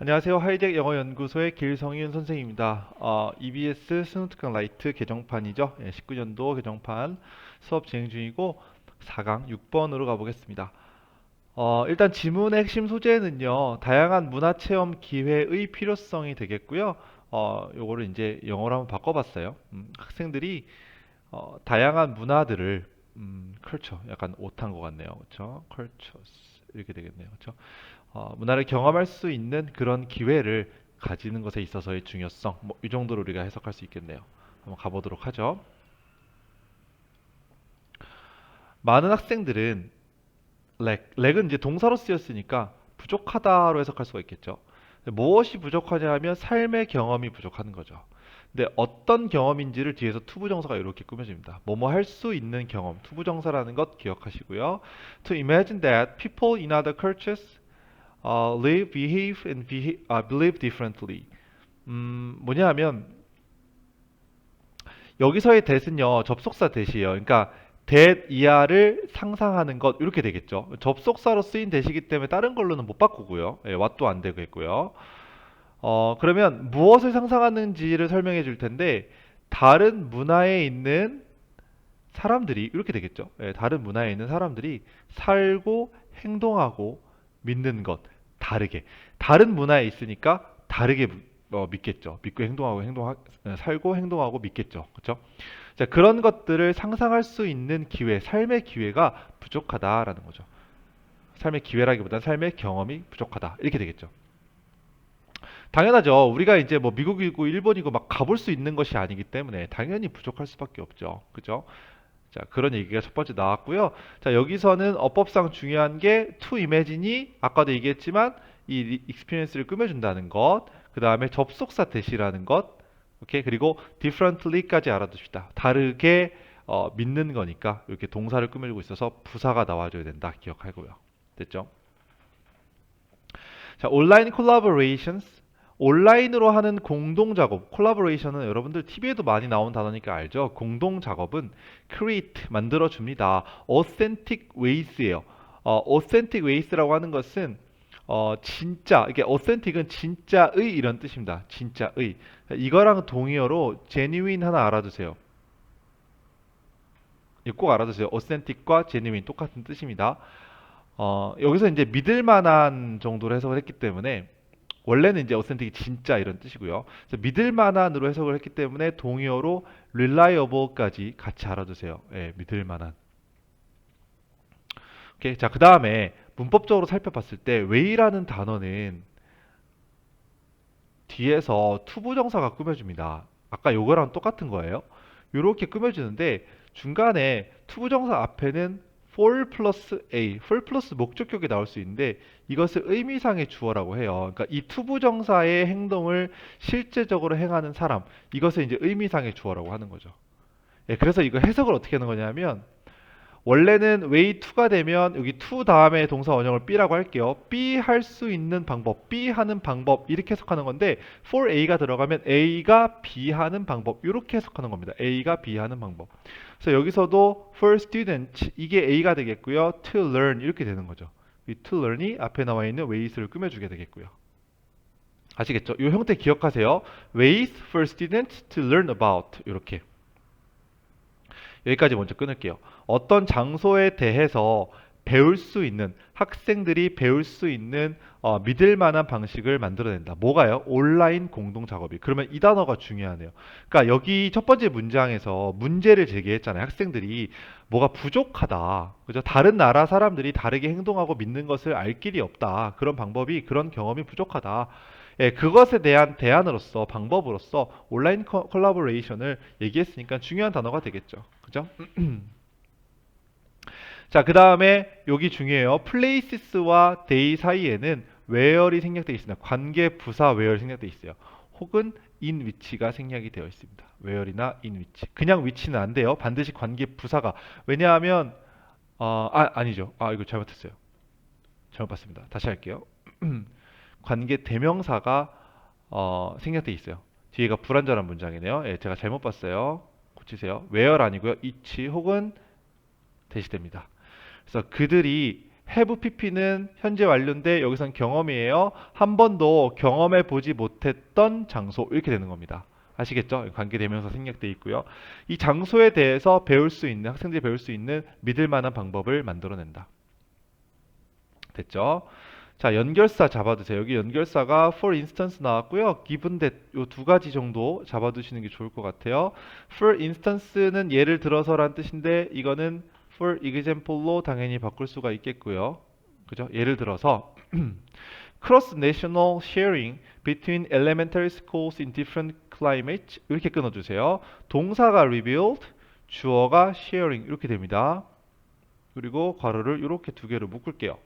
안녕하세요. 하이덱 영어연구소의 길성윤 선생입니다. 어, EBS 스누트강 라이트 개정판이죠. 예, 19년도 개정판 수업 진행 중이고 4강 6번으로 가보겠습니다. 어, 일단 지문의 핵심 소재는요. 다양한 문화 체험 기회의 필요성이 되겠고요. 어, 요거를 이제 영어로 한번 바꿔봤어요. 음, 학생들이 어, 다양한 문화들을 음, culture 약간 오탄 것 같네요. 그렇죠? cultures 이렇게 되겠네요. 그렇죠? 어, 문화를 경험할 수 있는 그런 기회를 가지는 것에 있어서의 중요성, 뭐 이 정도로 우리가 해석할 수 있겠네요. 한번 가보도록 하죠. 많은 학생들은 렉, 렉은 이제 동사로 쓰였으니까 부족하다로 해석할 수가 있겠죠. 무엇이 부족하냐 하면 삶의 경험이 부족한 거죠. 근데 어떤 경험인지를 뒤에서 투부정사가 이렇게 꾸며집니다. 뭐뭐 할 수 있는 경험, 투부정사라는 것 기억하시고요. To imagine that people in other cultures live, behave, and beha- uh, believe differently. 음, 뭐냐 하면 여기서의 that은요 접속사 that이에요. 그러니까 that 이하를 상상하는 것 이렇게 되겠죠. 접속사로 쓰인 that이기 때문에 다른 걸로는 못 바꾸고요. 예, what도 안 되겠고요. 어, 그러면 무엇을 상상하는지를 설명해 줄 텐데 다른 문화에 있는 사람들이 이렇게 되겠죠. 예, 다른 문화에 있는 사람들이 살고 행동하고 믿는 것 다르게 다른 문화에 있으니까 다르게 무- 어, 믿겠죠. 믿고 행동하고 행동 살고 행동하고 믿겠죠. 그렇죠? 자, 그런 것들을 상상할 수 있는 기회, 삶의 기회가 부족하다라는 거죠. 삶의 기회라기보다는 삶의 경험이 부족하다. 이렇게 되겠죠. 당연하죠. 우리가 이제 뭐 미국이고 일본이고 막 가볼 수 있는 것이 아니기 때문에 당연히 부족할 수밖에 없죠. 그죠? 자, 그런 얘기가 첫 번째 나왔고요. 자, 여기서는 어법상 중요한 게 to imagine이 아까도 얘기했지만 이 experience를 꾸며준다는 것, 그 다음에 접속사 대시라는 것, 오케이 그리고 differently까지 알아두십시다. 다르게 어, 믿는 거니까 이렇게 동사를 꾸며주고 있어서 부사가 나와줘야 된다. 기억하고요. 됐죠? 자, 온라인 콜라보레이션스 온라인으로 하는 공동 작업, 콜라보레이션은 여러분들 TV에도 많이 나온 단어니까 알죠? 공동 작업은 create 만들어 줍니다. authentic ways예요. 어, authentic ways라고 하는 것은 어, 진짜 이게 authentic은 진짜의 이런 뜻입니다. 진짜의. 이거랑 동의어로 genuine 하나 알아두세요. 꼭 알아두세요. authentic과 genuine 똑같은 뜻입니다. 어, 여기서 이제 믿을 만한 정도로 해석을 했기 때문에 원래는 이제 authentic이 진짜 이런 뜻이고요. 믿을 만한으로 해석을 했기 때문에 동의어로 reliable까지 같이 알아두세요. 예, 믿을 만한. 오케이. 자, 그 다음에 문법적으로 살펴봤을 때 way라는 단어는 뒤에서 투부정사가 꾸며줍니다. 아까 요거랑 똑같은 거예요. 요렇게 꾸며주는데 중간에 투부정사 앞에는 for 플러스 a, for 플러스 목적격이 나올 수 있는데 이것을 의미상의 주어라고 해요. 그러니까 이 투부정사의 행동을 실제적으로 행하는 사람, 이것을 이제 의미상의 주어라고 하는 거죠. 예, 그래서 이거 해석을 어떻게 하는 거냐면 원래는 way to가 되면 여기 to 다음에 동사 원형을 B라고 할게요. B 할 수 있는 방법, B 하는 방법 이렇게 해석하는 건데 for A가 들어가면 A가 B 하는 방법 이렇게 해석하는 겁니다. A가 B 하는 방법. 그래서 여기서도 for student 이게 A가 되겠고요. to learn 이렇게 되는 거죠. 이 to learn이 앞에 나와 있는 ways를 꾸며주게 되겠고요. 아시겠죠? 이 형태 기억하세요. ways for students to learn about 이렇게. 여기까지 먼저 끊을게요. 어떤 장소에 대해서 배울 수 있는 학생들이 배울 수 있는 어, 믿을 만한 방식을 만들어낸다. 뭐가요? 온라인 공동 작업이. 그러면 이 단어가 중요하네요. 그러니까 여기 첫 번째 문장에서 문제를 제기했잖아요. 학생들이 뭐가 부족하다. 그죠? 다른 나라 사람들이 다르게 행동하고 믿는 것을 알 길이 없다. 그런 방법이 그런 경험이 부족하다. 예, 그것에 대한 대안으로서 방법으로서 온라인 컬- 콜라보레이션을 얘기했으니까 중요한 단어가 되겠죠. 그죠? 자, 그 다음에 여기 중요해요. places와 day 사이에는 where이 생략되어 있습니다. 관계 부사 where 생략되어 있어요. 혹은 in which가 생략이 되어 있습니다. where이나 in which. 그냥 which는 안 돼요. 반드시 관계 부사가. 왜냐하면 어, 아, 아니죠. 아, 이거 잘못했어요. 잘못 봤습니다. 다시 할게요. 관계 대명사가 어, 생략되어 있어요. 뒤에가 불완전한 문장이네요. 예, 제가 잘못 봤어요. 고치세요. where 아니고요. each 혹은 대시됩니다. 그래서 그들이 have pp는 현재 완료인데 여기선 경험이에요. 한 번도 경험해 보지 못했던 장소 이렇게 되는 겁니다. 아시겠죠? 관계 대명사 생략돼 있고요. 이 장소에 대해서 배울 수 있는 학생들이 배울 수 있는 믿을 만한 방법을 만들어낸다. 됐죠? 자, 연결사 잡아두세요. 여기 연결사가 for instance 나왔고요. given that 요두 가지 정도 잡아두시는 게 좋을 것 같아요. for instance는 예를 들어서란 뜻인데 이거는 for example로 당연히 바꿀 수가 있겠고요. 그죠? 예를 들어서 cross national sharing between elementary schools in different climates 이렇게 끊어 주세요. 동사가 revealed, 주어가 sharing 이렇게 됩니다. 그리고 괄호를 이렇게 두 개로 묶을게요.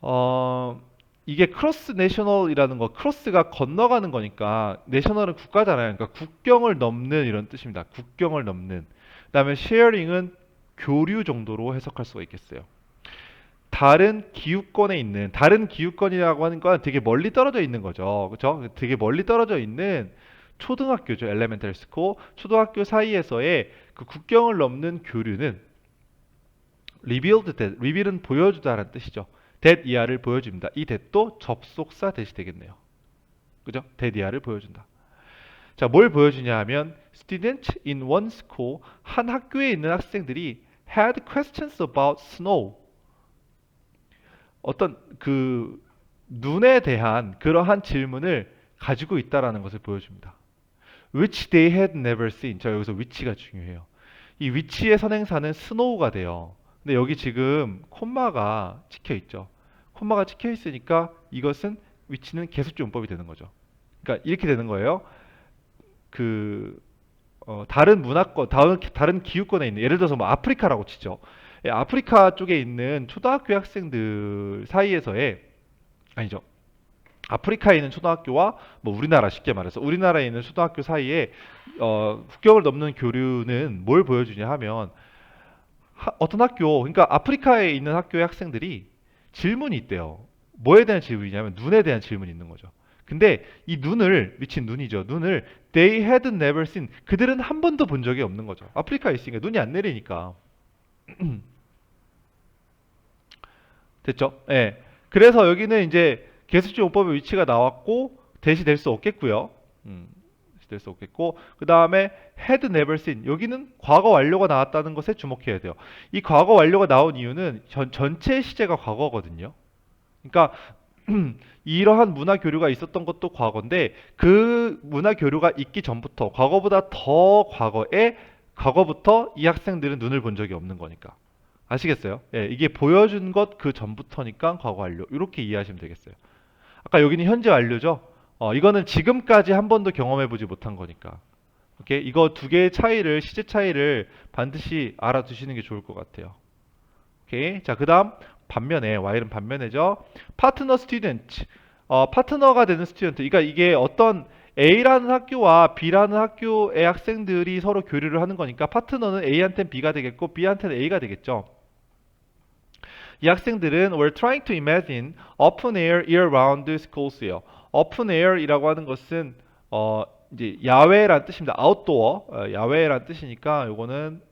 어, 이게 크로스 내셔널이라는 거, 크로스가 건너가는 거니까 내셔널은 국가잖아요. 그러니까 국경을 넘는 이런 뜻입니다. 국경을 넘는. 그다음에 쉐어링은 교류 정도로 해석할 수가 있겠어요. 다른 기후권에 있는 다른 기후권이라고 하는 건 되게 멀리 떨어져 있는 거죠. 그렇죠? 되게 멀리 떨어져 있는 초등학교죠. 엘레멘탈 스코 초등학교 사이에서의 그 국경을 넘는 교류는 revealed that, reveal은 보여주다라는 뜻이죠. That 이하를 보여줍니다. 이 that도 접속사 대시 되겠네요. 그죠? that 이하를 보여준다. 자, 뭘 보여주냐 하면 students in one school 한 학교에 있는 학생들이 had questions about snow. 어떤 그 눈에 대한 그러한 질문을 가지고 있다라는 것을 보여줍니다. which they had never seen. 자, 여기서 which가 중요해요. 이 which의 선행사는 snow가 돼요. 근데 여기 지금 콤마가 찍혀 있죠. 콤마가 찍혀 있으니까 이것은 위치는 계속용법이 되는 거죠. 그러니까 이렇게 되는 거예요. 그 어, 다른 문화권, 다른, 다른 기후권에 있는 예를 들어서 뭐 아프리카라고 치죠. 예, 아프리카 쪽에 있는 초등학교 학생들 사이에서의 아니죠. 아프리카에 있는 초등학교와 뭐 우리나라 쉽게 말해서 우리나라에 있는 초등학교 사이에 어, 국경을 넘는 교류는 뭘 보여주냐 하면 하- 어떤 학교, 그러니까 아프리카에 있는 학교의 학생들이 질문이 있대요. 뭐에 대한 질문이냐면 눈에 대한 질문이 있는 거죠. 근데 이 눈을 미친 눈이죠. 눈을 they had never seen. 그들은 한 번도 본 적이 없는 거죠. 아프리카에 있으니까 눈이 안 내리니까. 됐죠? 예. 그래서 여기는 이제 개수지 용법의 위치가 나왔고 대시 될 수 없겠고요. 음, 대시 될 수 없겠고 그 다음에 had never seen 여기는 과거 완료가 나왔다는 것에 주목해야 돼요. 이 과거 완료가 나온 이유는 전, 전체 시제가 과거거든요. 그러니까 이러한 문화 교류가 있었던 것도 과거인데 그 문화 교류가 있기 전부터 과거보다 더 과거에 과거부터 이 학생들은 눈을 본 적이 없는 거니까 아시겠어요? 예, 이게 보여준 것 그 전부터니까 과거 완료 이렇게 이해하시면 되겠어요. 아까 여기는 현재 완료죠. 어, 이거는 지금까지 한 번도 경험해 보지 못한 거니까. 오케이? 이거 두 개의 차이를 시제 차이를 반드시 알아두시는 게 좋을 것 같아요. 오케이? 자, 그 다음 반면에 Y는 반면에죠. 파트너 스튜던트. 어, 파트너가 되는 스튜던트. 그러니까 이게 어떤 A라는 학교와 B라는 학교의 학생들이 서로 교류를 하는 거니까 파트너는 A한테는 B가 되겠고 B한테는 A가 되겠죠. 이 학생들은 were trying to imagine open air year-round schoors예요. open air이라고 하는 것은 어 이제 야외란 뜻입니다. outdoor 어, 야외란 뜻이니까 요거는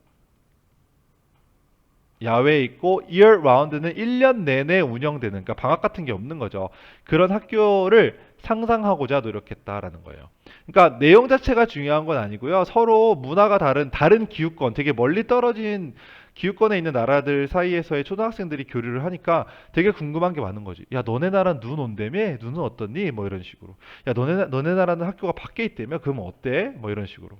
야외에 있고 year round는 1년 내내 운영되는 그러니까 방학 같은 게 없는 거죠. 그런 학교를 상상하고자 노력했다라는 거예요. 그러니까 내용 자체가 중요한 건 아니고요. 서로 문화가 다른 다른 기후권, 되게 멀리 떨어진 기후권에 있는 나라들 사이에서의 초등학생들이 교류를 하니까 되게 궁금한 게 많은 거지. 야, 너네 나라는 눈 온다며? 눈은 어떻니? 뭐 이런 식으로. 야, 너네 나- 너네 나라는 학교가 밖에 있다며? 그럼 어때? 뭐 이런 식으로.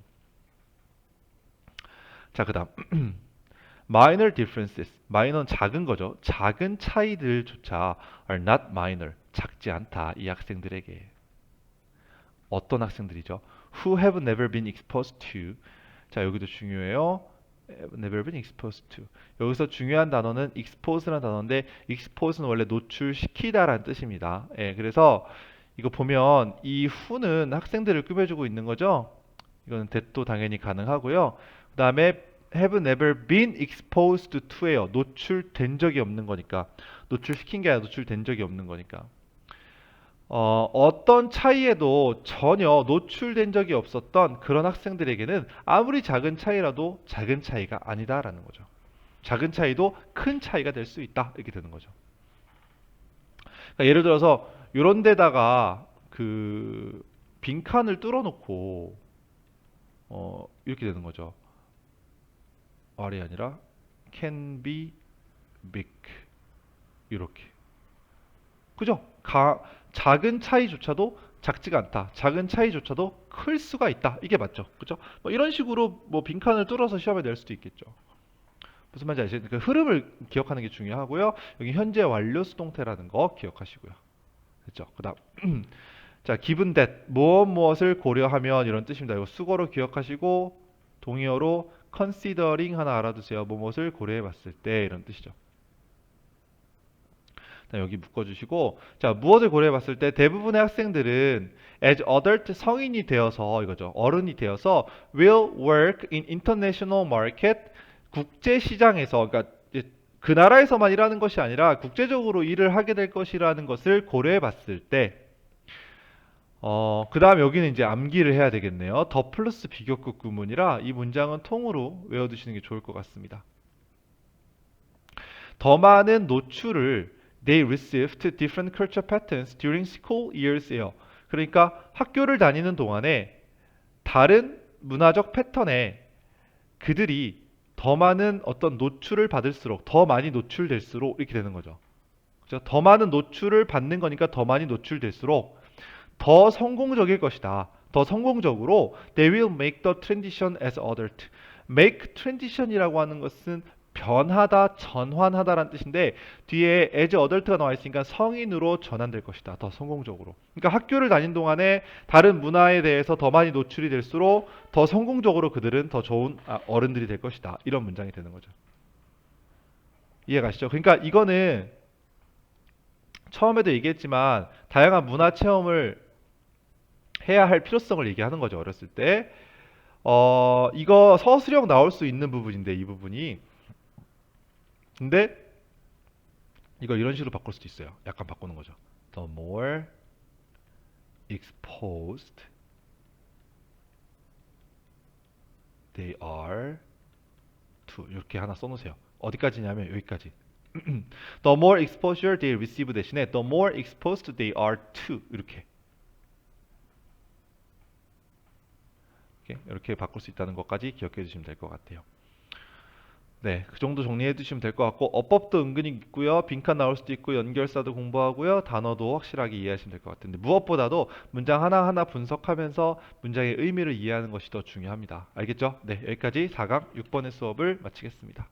자, 그다음 minor differences. 마이너는 작은 거죠. 작은 차이들조차 are not minor. 작지 않다. 이 학생들에게. 어떤 학생들이죠? Who have never been exposed to. 자, 여기도 중요해요. never been exposed to. 여기서 중요한 단어는 expose라는 단어인데 expose는 원래 노출시키다라는 뜻입니다. 예, 그래서 이거 보면 이 who는 학생들을 꾸며주고 있는 거죠. 이거는 that도 당연히 가능하고요. 그 다음에 have never been exposed to예요. 노출된 적이 없는 거니까. 노출시킨 게 아니라 노출된 적이 없는 거니까. 어, 어떤 차이에도 전혀 노출된 적이 없었던 그런 학생들에게는 아무리 작은 차이라도 작은 차이가 아니다라는 거죠. 작은 차이도 큰 차이가 될 수 있다. 이렇게 되는 거죠. 그러니까 예를 들어서 이런 데다가 그 빈칸을 뚫어놓고 어 이렇게 되는 거죠. R이 아니라 can be big 이렇게 그죠? 가, 작은 차이조차도 작지가 않다. 작은 차이조차도 클 수가 있다. 이게 맞죠? 그죠? 뭐 이런 식으로 뭐 빈칸을 뚫어서 시험에 낼 수도 있겠죠. 무슨 말인지 아시죠? 그 흐름을 기억하는 게 중요하고요. 여기 현재 완료 수동태라는 거 기억하시고요. 됐죠? 그다음 자, given that 무엇 무엇을 고려하면 이런 뜻입니다. 이거 수거로 기억하시고 동의어로 considering 하나 알아두세요. 무엇을 고려해 봤을 때 이런 뜻이죠. 자, 여기 묶어주시고 자 무엇을 고려해 봤을 때 대부분의 학생들은 as adult 성인이 되어서 이거죠 어른이 되어서 will work in international market 국제 시장에서 그러니까 그 나라에서만 일하는 것이 아니라 국제적으로 일을 하게 될 것이라는 것을 고려해 봤을 때 어, 그 다음 여기는 이제 암기를 해야 되겠네요. 더 플러스 비교급 구문이라 이 문장은 통으로 외워두시는 게 좋을 것 같습니다. 더 많은 노출을 they received different culture patterns during school years에요. 그러니까 학교를 다니는 동안에 다른 문화적 패턴에 그들이 더 많은 어떤 노출을 받을수록 더 많이 노출될수록 이렇게 되는 거죠. 그죠? 더 많은 노출을 받는 거니까 더 많이 노출될수록 더 성공적일 것이다. 더 성공적으로 they will make the transition as adult. make transition이라고 하는 것은 변하다, 전환하다라는 뜻인데 뒤에 as adult가 나와 있으니까 성인으로 전환될 것이다. 더 성공적으로. 그러니까 학교를 다닌 동안에 다른 문화에 대해서 더 많이 노출이 될수록 더 성공적으로 그들은 더 좋은 아, 어른들이 될 것이다. 이런 문장이 되는 거죠. 이해가시죠? 그러니까 이거는 처음에도 얘기했지만 다양한 문화 체험을 해야 할 필요성을 얘기하는 거죠. 어렸을 때. 어, 이거 서술형 나올 수 있는 부분인데 이 부분이 근데 이걸 이런 식으로 바꿀 수도 있어요. 약간 바꾸는 거죠. The more exposed they are to 이렇게 하나 써놓으세요. 어디까지냐면 여기까지. The more exposure they receive 대신에 the more exposed they are to 이렇게 이렇게, 바꿀 수 있다는 것까지 기억해 주시면 될 것 같아요. 네, 그 정도 정리해 두시면 될 것 같고 어법도 은근히 있고요. 빈칸 나올 수도 있고 연결사도 공부하고요. 단어도 확실하게 이해하시면 될 것 같은데 무엇보다도 문장 하나하나 분석하면서 문장의 의미를 이해하는 것이 더 중요합니다. 알겠죠? 네, 여기까지 4강 6번의 수업을 마치겠습니다.